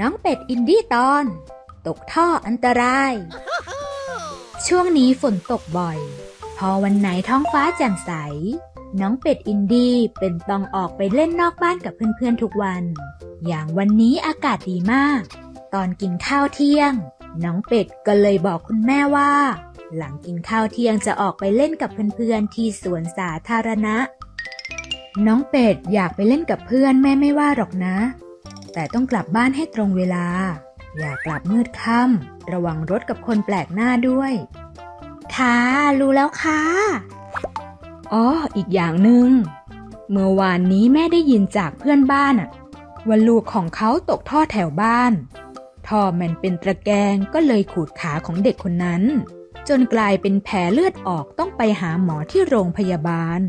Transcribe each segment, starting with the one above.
น้องเป็ดอินดี้ตอน ตกท่ออันตราย ช่วงนี้ฝนตกบ่อย พอวันไหนท้องฟ้าแจ่มใส น้องเป็ดอินดี้เป็นต้องออกไปเล่นนอกบ้านกับเพื่อนๆทุกวัน อย่างวันนี้อากาศดีมาก ตอนกินข้าวเที่ยง น้องเป็ดก็เลยบอกคุณแม่ว่า หลังกินข้าวเที่ยงจะออกไปเล่นกับเพื่อนๆที่สวนสาธารณะ น้องเป็ดอยากไปเล่นกับเพื่อนแม่ไม่ว่าหรอกนะ แต่ต้องกลับบ้านให้ตรงเวลา อย่ากลับมืดค่ำระวังรถกับคนแปลกหน้าด้วย ค่ะ รู้แล้วค่ะ อ๋อ อีกอย่างหนึง่ง เมื่อวานนี้แม่ได้ยินจากเพื่อนบ้านอะว่าลูกของเขาตกท่อแถวบ้าน ท่อมันเป็นตะแกรงก็เลยขูดขาของเด็กคนนั้น จนกลายเป็นแผลเลือดออกต้องไปหาหมอที่โรงพยาบาล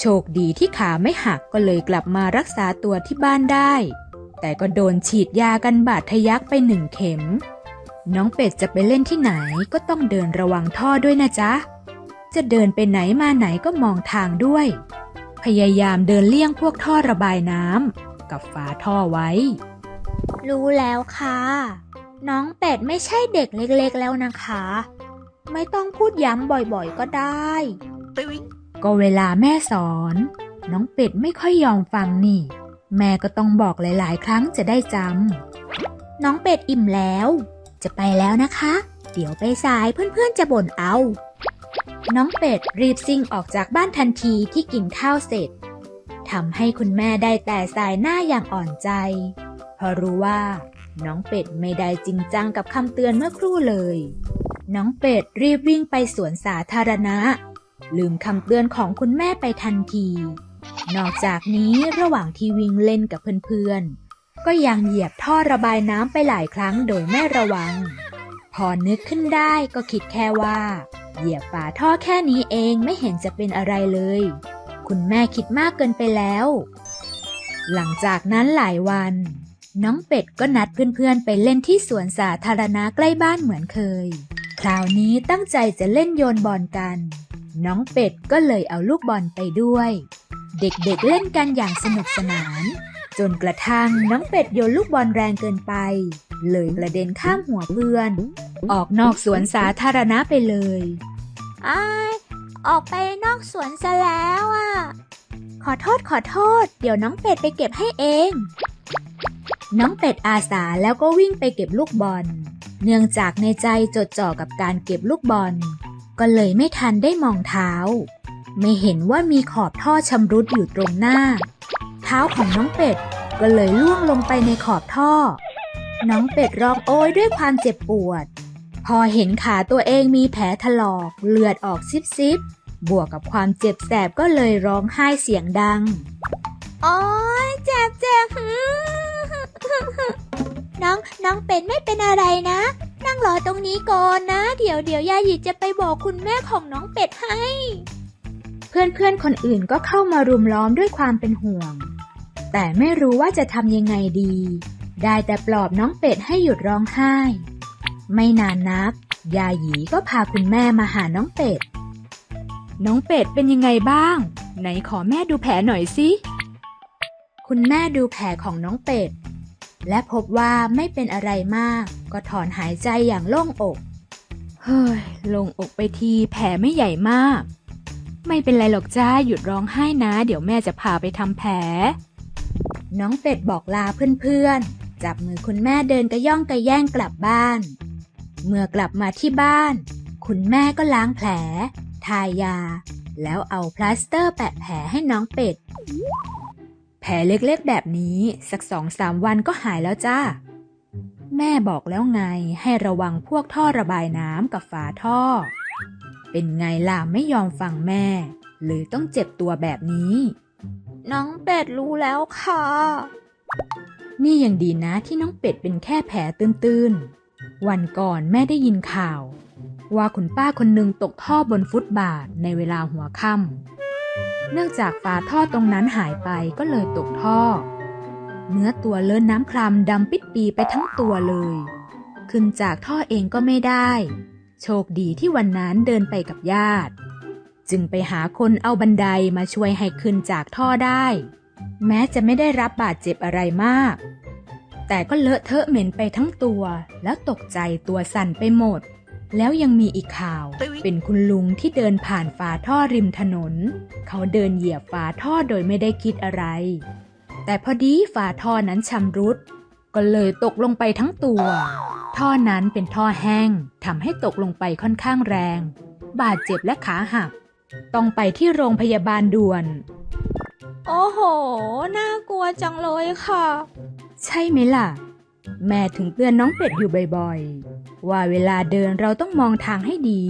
โชคดีที่ขาไม่หักก็เลยกลับมารักษาตัวที่บ้านได้ แต่ก็โดนฉีดยากันบาดทะยักไปหนึ่งเข็ม น้องเป็ดจะไปเล่นที่ไหนก็ต้องเดินระวังท่อด้วยนะจ๊ะ จะเดินไปไหนมาไหนก็มองทางด้วย พยายามเดินเลี่ยงพวกท่อระบายน้ำกับฝาท่อไว้ รู้แล้วค่ะ น้องเป็ดไม่ใช่เด็กเล็กๆแล้วนะคะ ไม่ต้องพูดย้ำบ่อยๆก็ได้ Doing. ก็เวลาแม่สอน น้องเป็ดไม่ค่อยยอมฟังนี่ แม่ก็ต้องบอกหลาย ๆ ครั้งจะได้จำน้องเป็ดอิ่มแล้ว จะไปแล้วนะคะ เดี๋ยวไปสายเพื่อนๆจะบ่นเอา น้องเป็ดรีบซิ่งออกจากบ้านทันทีที่กินข้าวเสร็จทำให้คุณแม่ได้แต่สายหน้าอย่างอ่อนใจ เพราะรู้ว่า น้องเป็ดไม่ได้จริงจังกับคำเตือนเมื่อครู่เลย น้องเป็ดรีบวิ่งไปสวนสาธารณะ ลืมคำเตือนของคุณแม่ไปทันที นอกจากนี้ระหว่างที่วิ่งเล่นกับเพื่อนๆ ก็ยังเหยียบท่อระบายน้ำไปหลายครั้งโดยไม่ระวัง พอนึกขึ้นได้ก็คิดแค่ว่า เหยียบฝาท่อแค่นี้เองไม่เห็นจะเป็นอะไรเลย คุณแม่คิดมากเกินไปแล้ว หลังจากนั้นหลายวัน น้องเป็ดก็นัดเพื่อนๆ ไปเล่นที่สวนสาธารณะใกล้บ้านเหมือนเคย คราวนี้ตั้งใจจะเล่นโยนบอลกัน น้องเป็ดก็เลยเอาลูกบอลไปด้วย เด็กๆเล่นกันอย่างสนุกสนาน จนกระทั่งน้องเป็ดโยนลูกบอลแรงเกินไป เลยกระเด็นข้ามหัวเพื่อน ออกนอกสวนสาธารณะไปเลยอ้ายออกไปนอกสวนซะแล้วอะ ขอโทษขอโทษ เดี๋ยวน้องเป็ดไปเก็บให้เอง น้องเป็ดอาสาแล้วก็วิ่งไปเก็บลูกบอล เนื่องจากในใจจดจ่อกับการเก็บลูกบอล ก็เลยไม่ทันได้มองเท้า ไม่เห็นว่ามีขอบท่อชำรุดอยู่ตรงหน้า เท้าของน้องเป็ดก็เลยล่วงลงไปในขอบท่อ น้องเป็ดร้องโอยด้วยความเจ็บปวด พอเห็นขาตัวเองมีแผลถลอกเลือดออกซิบซิบบวกกับความเจ็บแสบก็เลยร้องไห้เสียงดัง โอ้ยเจ็บเจ็บน้องน้องเป็ดไม่เป็นอะไรนะ นั่งรอตรงนี้ก่อนนะ เดี๋ยวเดี๋ยวยาหยีจะไปบอกคุณแม่ของน้องเป็ดให้ พื่อนเพื่อนๆคนอื่นก็เข้ามารุมล้อมด้วยความเป็นห่วง แต่ไม่รู้ว่าจะทำยังไงดี ได้แต่ปลอบน้องเป็ดให้หยุดร้องไห้ ไม่นานนัก ยาหยีก็พาคุณแม่มาหาน้องเป็ด น้องเป็ดเป็นยังไงบ้าง ไหนขอแม่ดูแผลหน่อยสิ คุณแม่ดูแผลของน้องเป็ด และพบว่าไม่เป็นอะไรมาก ก็ถอนหายใจอย่างโล่งอก เฮ้ย โล่งอกไปทีแผลไม่ใหญ่มาก ไม่เป็นไรหรอกจ้าหยุดร้องไห้นะ เดี๋ยวแม่จะพาไปทำแผล น้องเป็ดบอกลาเพื่อนๆ จับมือคุณแม่เดินกระย่องกระแย่งกลับบ้าน เมื่อกลับมาที่บ้าน คุณแม่ก็ล้างแผล ทายา แล้วเอาพลาสเตอร์แปะแผลให้น้องเป็ด แผลเล็กๆแบบนี้สักสองสามวันก็หายแล้วจ้า แม่บอกแล้วไงให้ระวังพวกท่อระบายน้ำกับฝาท่อ เป็นไงล่ะไม่ยอมฟังแม่หรือต้องเจ็บตัวแบบนี้ น้องเป็ดรู้แล้วค่ะ นี่ยังดีนะที่น้องเป็ดเป็นแค่แผลตื้นๆ วันก่อนแม่ได้ยินข่าว ว่าคุณป้าคนหนึ่งตกท่อบนฟุตบาทในเวลาหัวค่ำเนื่องจากฝาท่อตรงนั้นหายไปก็เลยตกท่อ เนื้อตัวเลินน้ำคลำดำปิดปีไปทั้งตัวเลย ขึ้นจากท่อเองก็ไม่ได้ โชคดีที่วันนั้นเดินไปกับญาติ จึงไปหาคนเอาบันไดมาช่วยให้ขึ้นจากท่อได้ แม้จะไม่ได้รับบาดเจ็บอะไรมาก แต่ก็เลอะเทอะเหม็นไปทั้งตัว แล้วตกใจตัวสั่นไปหมด แล้วยังมีอีกข่าว เป็นคุณลุงที่เดินผ่านฝาท่อริมถนน เขาเดินเหยียบฝาท่อโดยไม่ได้คิดอะไร แต่พอดีฝาท่อนั้นชำรุด ก็เลยตกลงไปทั้งตัว ท่อนั้นเป็นท่อแห้งทำให้ตกลงไปค่อนข้างแรง บาดเจ็บและขาหัก ต้องไปที่โรงพยาบาลด่วน โอ้โห น่ากลัวจังเลยค่ะ ใช่ไหมล่ะ แม่ถึงเตือนน้องเป็ดอยู่บ่อยๆ ว่าเวลาเดินเราต้องมองทางให้ดี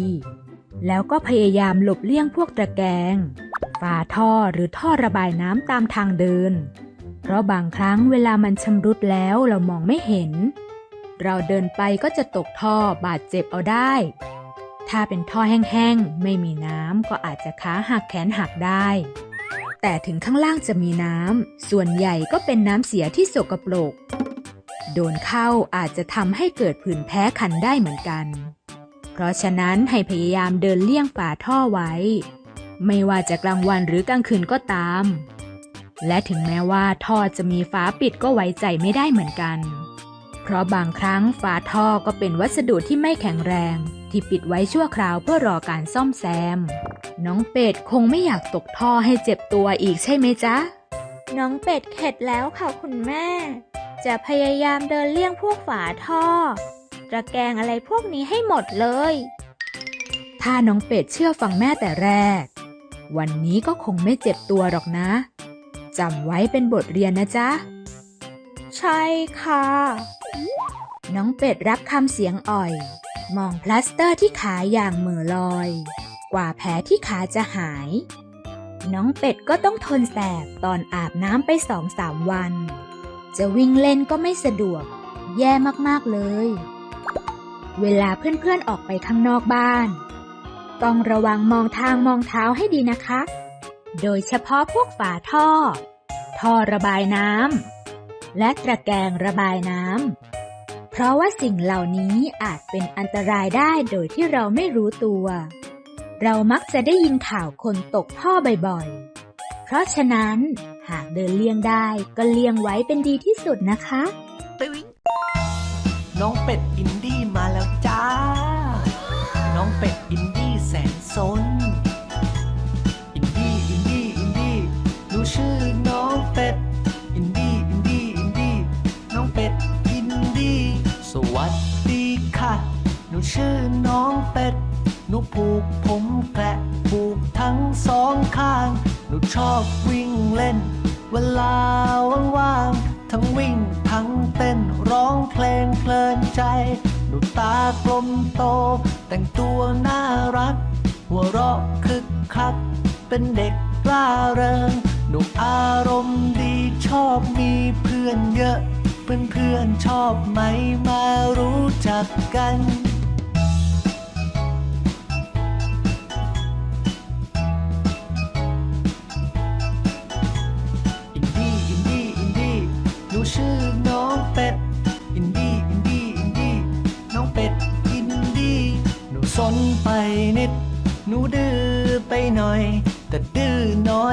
แล้วก็พยายามหลบเลี่ยงพวกตะแกรงฝาท่อหรือท่อระบายน้ำตามทางเดิน เพราะบางครั้งเวลามันชำรุดแล้วเรามองไม่เห็น เราเดินไปก็จะตกท่อบาดเจ็บเอาได้ ถ้าเป็นท่อแห้งๆ ไม่มีน้ำก็อาจจะขาหักแขนหักได้ แต่ถึงข้างล่างจะมีน้ำ ส่วนใหญ่ก็เป็นน้ำเสียที่สกปรก โดนเข้าอาจจะทำให้เกิดผื่นแพ้คันได้เหมือนกัน เพราะฉะนั้นให้พยายามเดินเลี่ยงฝาท่อไว้ ไม่ว่าจะกลางวันหรือกลางคืนก็ตาม และถึงแม้ว่าท่อจะมีฝาปิดก็ไว้ใจไม่ได้เหมือนกัน เพราะบางครั้งฝาท่อก็เป็นวัสดุที่ไม่แข็งแรง ที่ปิดไว้ชั่วคราวเพื่อรอการซ่อมแซม น้องเป็ดคงไม่อยากตกท่อให้เจ็บตัวอีกใช่ไหมจ๊ะ น้องเป็ดเข็ดแล้วค่ะคุณแม่ จะพยายามเดินเลี่ยงพวกฝาท่อตะแกรงอะไรพวกนี้ให้หมดเลย ถ้าน้องเป็ดเชื่อฟังแม่แต่แรก วันนี้ก็คงไม่เจ็บตัวหรอกนะ จำไว้เป็นบทเรียนนะจ๊ะ ใช่ค่ะ น้องเป็ดรับคำเสียงอ่อย มองพลาสเตอร์ที่ขาอย่างเหม่อลอย กว่าแผลที่ขาจะหาย น้องเป็ดก็ต้องทนแสบตอนอาบน้ำไปสองสามวัน จะวิ่งเล่นก็ไม่สะดวก แย่มากๆเลย เวลาเพื่อนๆออกไปข้างนอกบ้าน ต้องระวังมองทางมองเท้าให้ดีนะคะ โดยเฉพาะพวกฝาท่อ ท่อระบายน้ำและตะแกรงระบายน้ำ เพราะว่าสิ่งเหล่านี้อาจเป็นอันตรายได้โดยที่เราไม่รู้ตัว เรามักจะได้ยินข่าวคนตกท่อบ่อยๆ เพราะฉะนั้นหากเดินเลี่ยงได้ก็เลี่ยงไว้เป็นดีที่สุดนะคะ น้องเป็ดอิน กผมแกะผูกทั้งสองข้าง หนูชอบวิ่งเล่น เวลาว่างๆ ทั้งวิ่งทั้งเต้นร้องเพลงเพลินใจ หนูตากลมโต แต่งตัวน่ารัก หัวเราะคึกคัก เป็นเด็กกล้าเริง หนูอารมณ์ดีชอบมีเพื่อนเยอะ เพื่อนๆชอบไหมมารู้จักกัน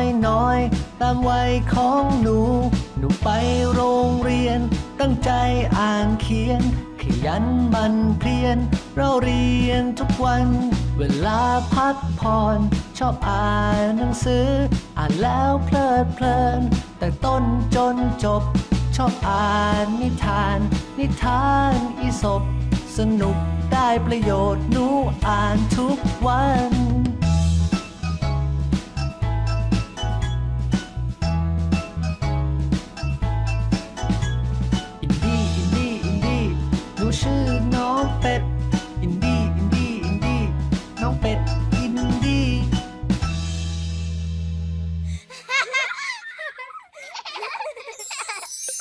อน้อยน้อยตามวัยของหนู หนูไปโรงเรียน ตั้งใจอ่านเขียน ขยันมันเพียรเราเรียนทุกวัน เวลาพักผ่อน ชอบอ่านหนังสือ อ่านแล้วเพลิดเพลิน แต่ต้นจนจบ ชอบอ่านนิทาน นิทานอีสบสนุกได้ประโยชน์หนูอ่านทุกวัน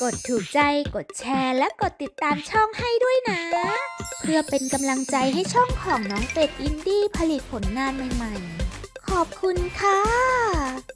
กดถูกใจ กดแชร์ และกดติดตามช่องให้ด้วยนะ เพื่อเป็นกำลังใจให้ช่องของน้องเป็ดอินดี้ผลิตผลงานใหม่ ๆ ขอบคุณค่ะ